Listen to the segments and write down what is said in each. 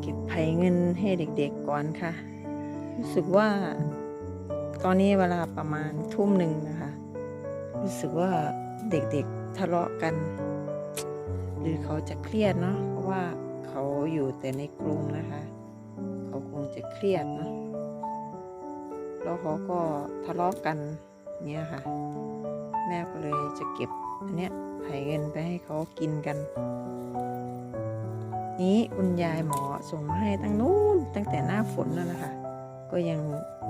เก็บไผ่เงินให้เด็กๆก่อนค่ะ รู้สึกว่า ตอนนี้เวลาประมาณทุ่มหนึ่งนะคะ รู้สึกว่าเด็กๆทะเลาะกัน หรือเขาจะเครียดเนาะเพราะว่าเขาอยู่แต่ในกรุงนะคะ เขาคงจะเครียดเนาะแล้วเขาก็ทะเลาะกันเนี่ยค่ะ แม่ก็เลยจะเก็บ อันเนี้ยไผ่เงินไปให้เขากินกัน นี้คุณยายหมอส่งมาให้ตั้งนู้นตั้งแต่หน้าฝนแล้วนะคะก็ยัง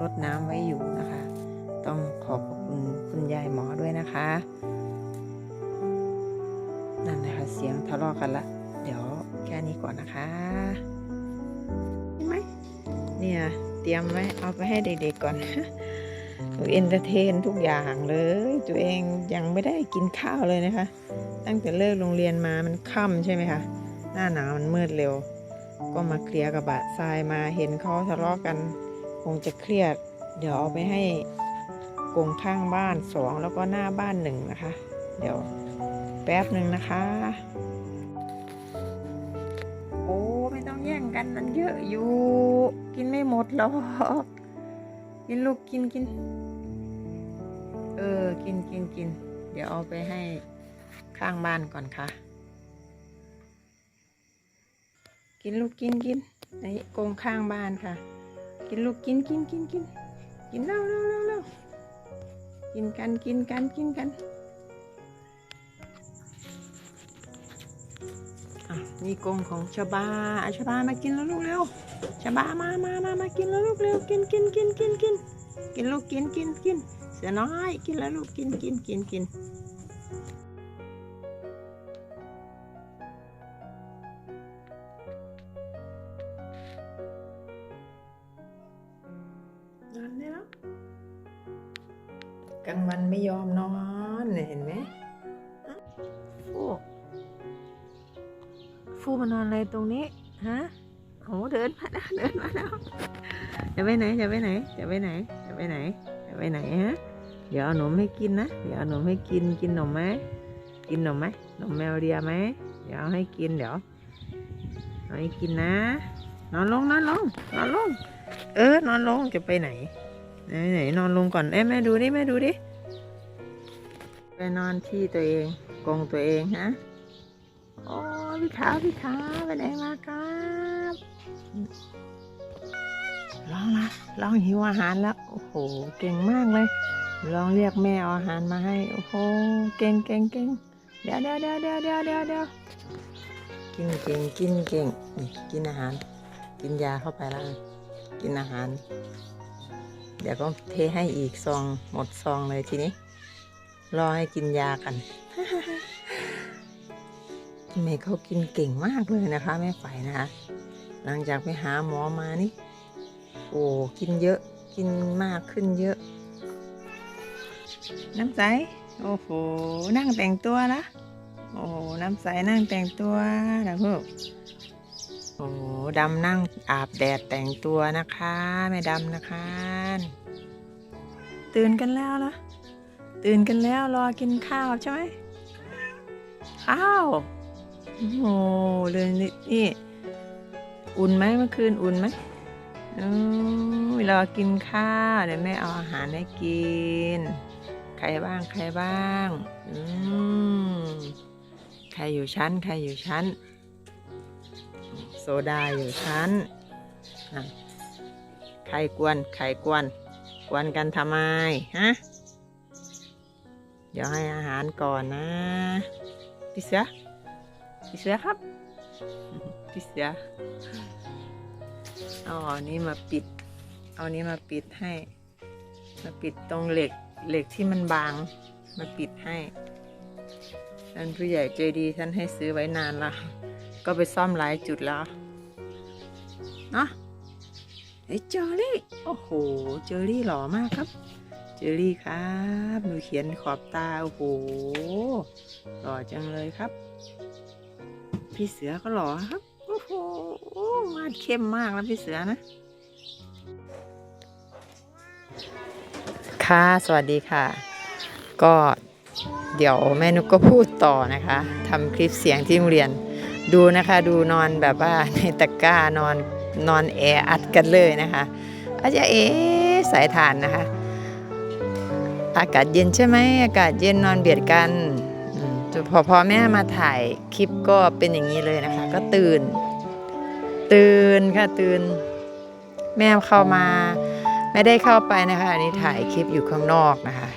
รดน้ำไว้อยู่นะคะ ต้องขอบคุณคุณยายหมอด้วยนะคะ นั่นนะคะเสียงทะเลาะกันละ เดี๋ยวแค่นี้ก่อนนะคะเห็นไหมเนี่ยเตรียมไว้เอาไปให้เด็กๆก่อน เอนเตอร์เทนทุกอย่างเลย ตัวเองยังไม่ได้กินข้าวเลยนะคะ ตั้งแต่เลิกโรงเรียนมามันค่ำใช่ไหมคะหน้าหนาวมันมืดเร็ว ก็มาเคลียร์กระบะทรายมาเห็นเขาทะเลาะกัน คงจะเครียด เดี๋ยวเอาไปให้กงข้างบ้านสองแล้วก็หน้าบ้านหนึ่งนะคะ เดี๋ยวแป๊บหนึ่งนะคะ โอ้ไม่ต้องแย่งกันมันเยอะอยู่ กินไม่หมดหรอก กินลูกกินกิน เออ กินกินกิน เดี๋ยวเอาไปให้ข้างบ้านก่อนค่ะ กินลูกกินกินไอ้กงข้างบ้านค่ะ กินลูกกินกินกินกินกินเร็วเร็วเร็วเร็วกินกันกินกันกินกัน นี่กงของชาบาอะชาบามากินแล้วลูกเร็วชาบามามามามากินแล้วลูกเร็วกินกินกินกินกินกินลูกกินกินกินเสือน้อยกินแล้วลูกกินกินกินกินนอนได้แล้วกลางวันไม่ยอมนอนเห็นไหม ฟูมานอนอะไรตรงนี้ฮะโอ้เดินมาแล้วเดินมาแล้วจะไปไหนจะไปไหนจะไปไหนจะไปไหนจะไปไหนฮะเดี๋ยวเอาหนมให้กินนะเดี๋ยวเอาหนมให้กินกินหนมไหมกินหนมไหมหนมแมวเดียไหมเดี๋ยวเอาให้กินเดี๋ยวเอาให้กินนะ นอนลงนอนลงนอนลง เออนอนลงจะไปไหนไหนไหนนอนลงก่อนเอ้แม่ดูดิแม่ดูดิไปนอนที่ตัวเองกรงตัวเองฮะ พี่ขาวพี่ขาวไปไหนมาครับลองละลองหิวอาหารแล้ว โอ้โห เก่งมากเลยลองเรียกแม่อาอาหารมาให้ โอ้โห เก่งเก่งเก่งเดี๋ยวเดี๋ยวเดี๋ยวเดี๋ยวเดี๋ยวเดี๋ยวเดี๋ยวกินเก่งกินเก่งนี่กินอาหาร กินยาเข้าไปแล้วกินอาหาร เดี๋ยวก็เทให้อีกซองหมดซองเลยทีนี้ รอให้กินยากัน แม่เขากินเก่งมากเลยนะคะแม่ไฝนะคะ หลังจากไปหาหมอมานี่ โอ้กินเยอะกินมากขึ้นเยอะ น้ำใส โอ้โห นั่งแต่งตัวนะโอ้โห น้ำใสนั่งแต่งตัวนะพวกโอ้โหดำนั่งอาบแดดแต่งตัวนะคะแม่ดำนะคะ ตื่นกันแล้วนะตื่นกันแล้วรอกินข้าวใช่ไหมข้าว โอ้เลยนี่นี่อุ่นไหมเมื่อคืนอุ่นไหมอืมรอกินข้าวเดี๋ยวแม่เอาอาหารให้กิน ใครบ้างใครบ้างอืมใครอยู่ชั้น ใครอยู่ชั้น โซดาอยู่ชั้นน่ะใครกวนใครกวน กวนกันทำไมฮะเดี๋ยวให้อาหารก่อนนะ พี่เสือ พี่เสือครับ พี่เสือเอาอันนี้มาปิด เอานี้มาปิดให้ มาปิดตรงเหล็กเหล็กที่มันบาง มาปิดให้ท่านผู้ใหญ่ใจดีท่านให้ซื้อไว้นานละก็ไปซ่อมหลายจุดแล้วเนาะเฮ้ยเจอรี่ โอ้โห เจอรี่หล่อมากครับ เจอรี่ครับดูเขียนขอบตา โอ้โห หล่อจังเลยครับ พี่เสือก็หล่อครับ โอ้โหมาดเข้มมากแล้วพี่เสือนะ ค่ะ สวัสดีค่ะ ก็เดี๋ยวแม่นุกก็พูดต่อนะคะทำคลิปเสียงที่โรงเรียน ดูนะคะ ดูนอนแบบว่าในตะกร้านอนนอนแออัดกันเลยนะคะอาจจะเอ๋สายฐานนะคะ อากาศเย็นใช่ไหมอากาศเย็นนอนเบียดกัน อืมพอพอแม่มาถ่ายคลิปก็เป็นอย่างนี้เลยนะคะ ก็ตื่น ตื่นค่ะตื่น แม่เข้ามา ไม่ได้เข้าไปนะคะอันนี้ถ่ายคลิปอยู่ข้างนอกนะคะ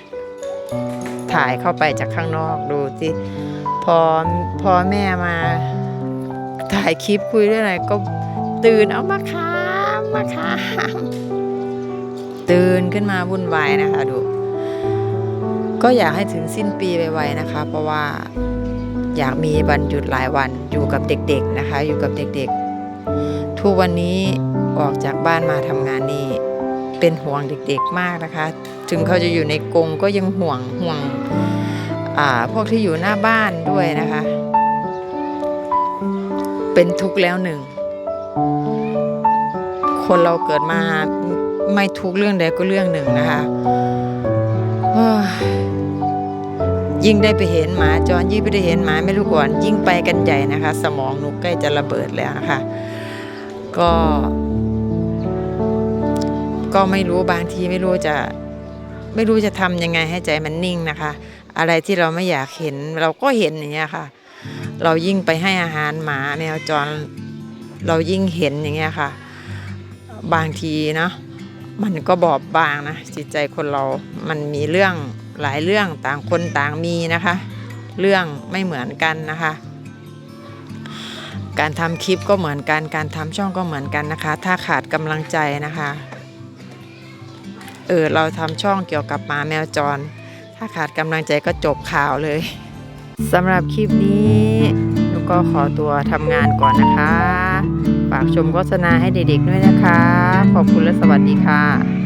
ถ่ายเข้าไปจากข้างนอกดูที่พอพอแม่มาถ่ายคลิปคุยเรื่องอะไรก็ตื่นเอามาคามมาคามตื่นขึ้นมาวุ่นวายนะคะดู ก็อยากให้ถึงสิ้นปีไวๆนะคะ เพราะว่าอยากมีวันหยุดหลายวันอยู่กับเด็กๆนะคะ อยู่กับเด็กๆ ทุกวันนี้ออกจากบ้านมาทำงานนี่เป็นห่วงเด็กๆมากนะคะ ถึงเขาจะอยู่ในกรงก็ยังห่วงห่วงอ่าพวกที่อยู่หน้าบ้านด้วยนะคะ เป็นทุกข์แล้วหนึ่ง คนเราเกิดมาไม่ทุกเรื่องใดก็เรื่องหนึ่งนะคะ ยิ่งได้ไปเห็นหมาจรยิ่งไปได้เห็นหมาไม่รู้ก่อน ยิ่งไปกันใหญ่นะคะ สมองหนูใกล้จะระเบิดแล้วนะคะ ก็ ก็ไม่รู้บางทีไม่รู้จะไม่รู้จะทำยังไงให้ใจมันนิ่งนะคะ อะไรที่เราไม่อยากเห็นเราก็เห็นอย่างเงี้ยค่ะ เรายิ่งไปให้อาหารหมาแมวจร เรายิ่งเห็นอย่างเงี้ยค่ะ บางทีเนาะมันก็บอบบางนะจิตใจคนเรา มันมีเรื่อง หลายเรื่องต่างคนต่างมีนะคะ เรื่องไม่เหมือนกันนะคะ การทำคลิปก็เหมือนกัน การทำช่องก็เหมือนกันนะคะ ถ้าขาดกำลังใจนะคะ เออเราทำช่องเกี่ยวกับหมาแมวจร ถ้าขาดกำลังใจก็จบข่าวเลยสำหรับคลิปนี้หนูก็ขอตัวทำงานก่อนนะคะ ฝากชมโฆษณาให้เด็กๆด้วยนะคะ ขอบคุณและสวัสดีค่ะ